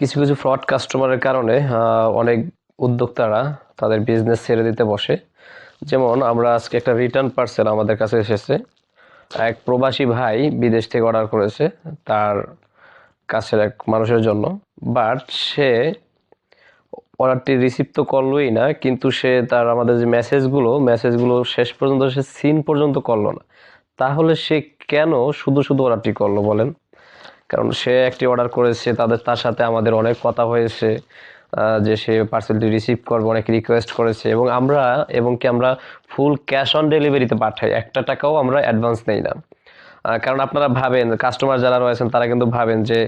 কিছু কিছু ফ্রড কাস্টমারের কারণে অনেক উদ্যোক্তারা তাদের বিজনেস ছেড়ে দিতে বসে। যেমন আমরা আজকে একটা রিটার্ন পার্সেল আমাদের কাছে এসেছে। এক প্রবাসী ভাই বিদেশ থেকে অর্ডার করেছে তার কাছের এক মানুষের জন্য। বাট সে অর্ডারটি রিসিভ তো করলোই না, কিন্তু সে তার আমাদের যে মেসেজগুলো মেসেজগুলো শেষ পর্যন্ত, সে সিন পর্যন্ত করল না। তাহলে সে কেন শুধু শুধু অর্ডারটি করল বলেন? কারণ সে একটি অর্ডার করেছে, তাদের, তার সাথে আমাদের অনেক কথা হয়েছে যে সে পার্সেলটি রিসিভ করবে, অনেক রিকোয়েস্ট করেছে এবং আমরা, এবং কি আমরা ফুল ক্যাশ অন ডেলিভারিতে পাঠাই, একটা টাকাও আমরা অ্যাডভান্স নেই না। কারণ আপনারা ভাবেন কাস্টমার যারা রয়েছেন তারা কিন্তু ভাবেন যে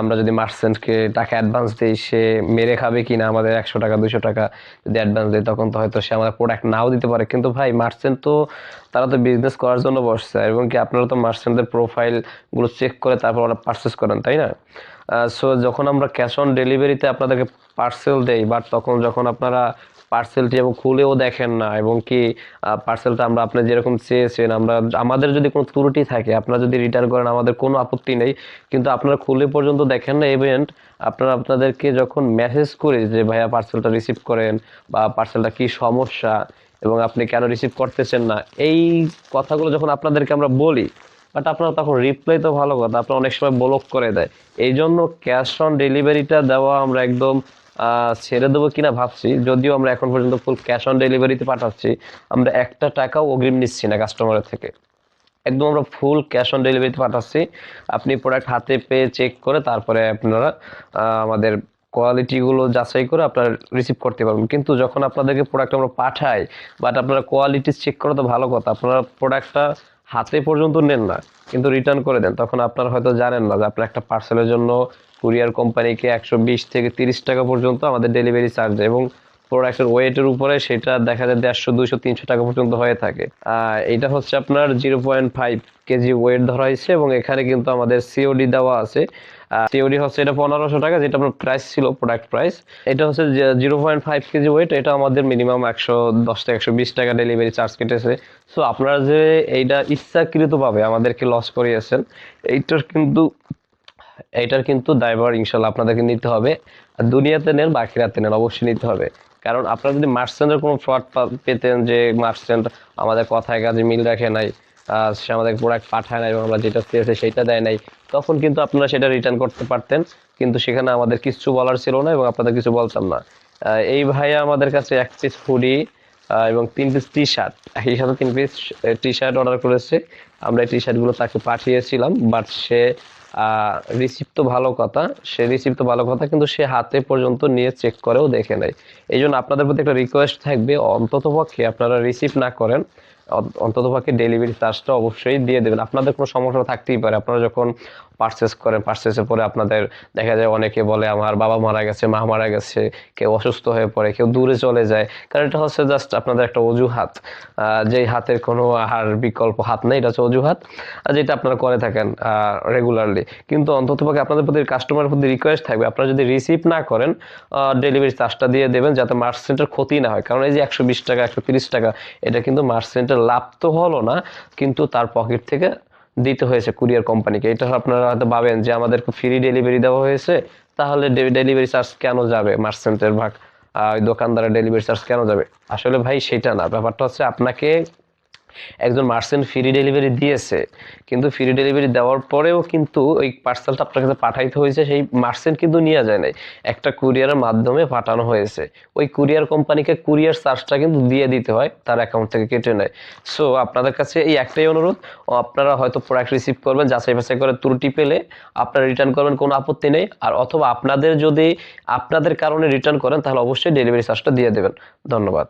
আমরা যদি মার্চেন্টকে টাকা অ্যাডভান্স দিই, সে মেরে খাবে কি না আমাদের একশো টাকা দুশো টাকা যদি অ্যাডভান্স দেয়, তখন তো হয়তো সে আমাদের প্রোডাক্ট নাও দিতে পারে। কিন্তু ভাই মার্চেন্ট তো তারা তো বিজনেস করার জন্য বসছে, এবং কি আপনারা তো মার্চেন্টদের প্রোফাইলগুলো চেক করে তারপর ওরা পারচেস করেন, তাই না? সো যখন আমরা ক্যাশ অন ডেলিভারিতে আপনাদেরকে পার্সেল দেই বাট তখন যখন আপনারা পার্সেলটি এবং খুলেও দেখেন না এবং কি পার্সেলটা আমরা আপনি যেরকম চেয়েছেন, আমরা আমাদের যদি কোনো ত্রুটি থাকে, আপনারা যদি রিটার্ন করেন, আমাদের কোনো আপত্তি নেই। কিন্তু আপনারা খুলে পর্যন্ত দেখেন না ইভেন্ট আপনারা আপনাদেরকে যখন মেসেজ করি যে, ভাইয়া পার্সেলটা রিসিভ করেন বা পার্সেলটা কি সমস্যা এবং আপনি কেন রিসিভ করতেছেন না? এই কথাগুলো যখন আপনাদেরকে আমরা বলি বাট আপনারা তখন রিপ্লাই তো ভালো কথা, আপনারা অনেক সময় ব্লক করে দেয়। এই জন্য ক্যাশ অন ডেলিভারিটা দেওয়া আমরা একদম ছেড়ে দেবো কিনা ভাবছি। যদিও আমরা এখন পর্যন্ত ফুল ক্যাশ অন ডেলিভারিতে পাঠাচ্ছি, আমরা একটা টাকাও অগ্রিম নিচ্ছি না কাস্টমারের থেকে। একদম আমরা ফুল ক্যাশ অন ডেলিভারিতে পাঠাচ্ছি। আপনি প্রোডাক্ট হাতে পেয়ে চেক করে তারপরে আপনারা আমাদের কোয়ালিটিগুলো যাচাই করে আপনারা রিসিভ করতে পারবেন। কিন্তু যখন আপনাদেরকে প্রোডাক্ট আমরা পাঠাই বাট আপনারা কোয়ালিটি চেক করা তো ভালো কথা, আপনারা প্রোডাক্টটা হাতে পর্যন্ত নেন না, কিন্তু রিটার্ন করে দেন। তখন আপনার হয়তো জানেন না যে আপনার একটা পার্সেলের জন্য কুরিয়ার কোম্পানিকে একশো বিশ থেকে তিরিশ টাকা পর্যন্ত আমাদের ডেলিভারি চার্জ এবং প্রোডাক্টের ওয়েটের উপরে সেটা দেখা যায় দেড়শো, দুইশো, তিনশো টাকা পর্যন্ত হয়ে থাকে। এটা হচ্ছে আপনার zero point five KG weight ধরা হয়েছে এবং এখানে কিন্তু আমাদের সিওডি দেওয়া আছে। সিওডি হচ্ছে এটা পনেরোশো টাকা, যেটা আপনার প্রাইস ছিল প্রোডাক্ট প্রাইস এটা হচ্ছে zero point five KG weight এটা আমাদের মিনিমাম একশো দশ থেকে একশো বিশ টাকা ডেলিভারি চার্জ কেটেছে। সো আপনারা যে এইটা ইচ্ছাকৃতভাবে আমাদেরকে লস করিয়েছেন, এইটার কিন্তু এইটার কিন্তু দায়ভার ইনশাল্লাহ আপনাদেরকে নিতে হবে। আর দুনিয়াতে নেন বাকিরাতে নেন, অবশ্যই নিতে হবে। কারণ আপনারা যদি মার্চেন্টের কোনো ফ্রড পেতেন যে মার্চেন্ট আমাদের কথায় কাজে মিল রাখে নাই সে আমাদের প্রোডাক্ট পাঠায় নাই এবং আমরা যেটা চেয়েছি সেটা দেয় নাই। তখন কিন্তু আপনারা সেটা রিটার্ন করতে পারতেন, কিন্তু সেখানে আমাদের কিছু বলার ছিল না এবং আপনাদের কিছু বলতাম না। এই ভাইয়া আমাদের কাছে এক পিস হুডি এবং তিন পিস টি শার্ট একই সাথে তিন পিস টি শার্ট অর্ডার করেছে। আমরা টি শার্টগুলো তাকে পাঠিয়েছিলাম বাট সে রিসিভ তো ভালো কথা। সে রিসিভ তো ভালো কথা, কিন্তু সে হাতে পর্যন্ত নিয়ে চেক করেও দেখে নেয় এই জন্য আপনাদের প্রতি একটা রিকোয়েস্ট থাকবে অন্তত পক্ষে আপনারা রিসিভ না করেন। অন্তত পক্ষে ডেলিভারি চার্জটা অবশ্যই দিয়ে দেবেন। আপনাদের কোনো সমস্যা থাকতেই পারে। আপনারা যখন পারচেস করেন পারচেসের পরে আপনাদের দেখা যায় অনেকে বলে, আমার বাবা মারা গেছে, মা মারা গেছে, কেউ অসুস্থ হয়ে পড়ে, কেউ দূরে চলে যায়। কারণ এটা হচ্ছে জাস্ট আপনাদের একটা অজুহাত। যেই হাতের কোনো আর বিকল্প হাত নেই, এটা হচ্ছে অজুহাত। যেটা আপনারা করে থাকেন রেগুলারলি কিন্তু অন্ততপক্ষে আপনাদের প্রতি কাস্টমারের প্রতি রিকোয়েস্ট থাকবে, আপনারা যদি রিসিভ না করেন ডেলিভারি চার্জটা দিয়ে দেবেন যাতে মার্চেন্টের ক্ষতি না হয়। কারণ এই যে একশো বিশ টাকা, একশো টাকা, এটা কিন্তু মার্চেন্টের লাভ তো হলো না, কিন্তু তার পকেট থেকে দিতে হয়েছে কুরিয়ার কোম্পানিকে। এটা আপনারা হয়তো ভাবেন যে আমাদের ফ্রি ডেলিভারি দেওয়া হয়েছে, তাহলে ডেলিভারি চার্জ কেন যাবে? মার্চেন্টের ভাগ দোকানদারের ডেলিভারি চার্জ কেন যাবে? আসলে ভাই, সেটা না। ব্যাপারটা হচ্ছে আপনাকে একজন মার্চেন্ট ফ্রি ডেলিভারি দিয়েছে, কিন্তু ফ্রি ডেলিভারি দেওয়ার পরেও কিন্তু ওই পার্সেলটা আপনার কাছে পাঠাইতে হয়েছে, সেই মার্চেন্ট কিন্তু নিয়ে যায় নাই। একটা কুরিয়ারের মাধ্যমে পাঠানো হয়েছে। ওই কুরিয়ার কোম্পানিকে কুরিয়ার চার্জটা কিন্তু দিয়ে দিতে হয়, তার অ্যাকাউন্ট থেকে কেটে নেয়। সো আপনাদের কাছে এই একটাই অনুরোধ আপনারা হয়তো প্রোডাক্ট রিসিভ করবেন, যাচাই বাছাই করে ত্রুটি পেলে আপনারা রিটার্ন করবেন, কোনো আপত্তি নেই। আর অথবা আপনাদের যদি আপনাদের কারণে রিটার্ন করেন, তাহলে অবশ্যই ডেলিভারি চার্জটা দিয়ে দেবেন। ধন্যবাদ।